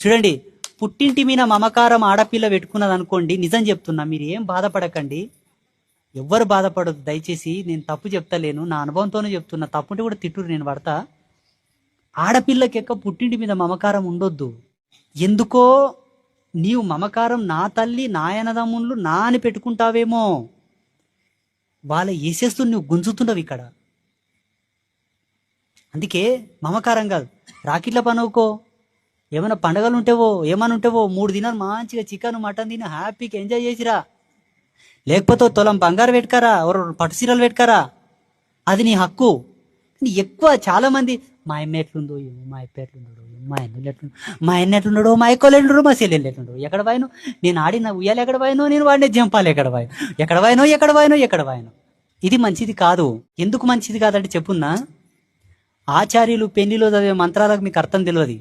చూడండి పుట్టింటి మీద మమకారం ఆడపిల్ల పెట్టుకున్నది అనుకోండి నిజం చెప్తున్నా మీరు ఏం బాధపడకండి. ఎవ్వరు బాధపడదు దయచేసి నేను తప్పు చెప్తలేను నా అనుభవంతోనే చెప్తున్నా తప్పుంటే కూడా తిట్టురు నేను పడతా. ఆడపిల్లకి ఎక్క పుట్టింటి మీద మమకారం ఉండొద్దు. ఎందుకో నీవు మమకారం నా తల్లి నాయనదమ్ముళ్ళు నా అని పెట్టుకుంటావేమో. వాళ్ళ వేసేస్తూ నువ్వు గుంజుతున్నావు ఇక్కడ. అందుకే మమకారం కాదు. రాకిట్ల పనుకో ఏమైనా పండగలు ఉంటేవో ఏమైనా ఉంటేవో మూడు దినాలు మంచిగా చికెన్ మటన్ తిని హ్యాపీగా ఎంజాయ్ చేసిరా. లేకపోతే తొలం బంగారు పెట్టుకారా ఓ పట్టు సీరలు పెట్టుకారా అది నీ హక్కు. ఎక్కువ చాలా మంది మా అమ్మ ఎట్లుందో ఏమో మా అప్ప ఎట్లుండడు మా అన్న ఎట్లుండడు మా అన్న ఎట్లుండడు మా ఎక్కువ ఎట్లుండడు మా చెల్లెళ్ళు ఎట్లుండడు ఎక్కడ పోయినో? నేను ఆడిన ఉయ్యాలు ఎక్కడ పోయినో నేను వాడిన జంపాలి ఎక్కడ పోయినో? ఎక్కడ పోయినో ఎక్కడ పోయినో ఎక్కడ పోయినో. ఇది మంచిది కాదు. ఎందుకు మంచిది కాదంటే చెప్పున్నా ఆచార్యులు పెళ్ళిలో చదివే మంత్రాలకు మీకు అర్థం తెలియదు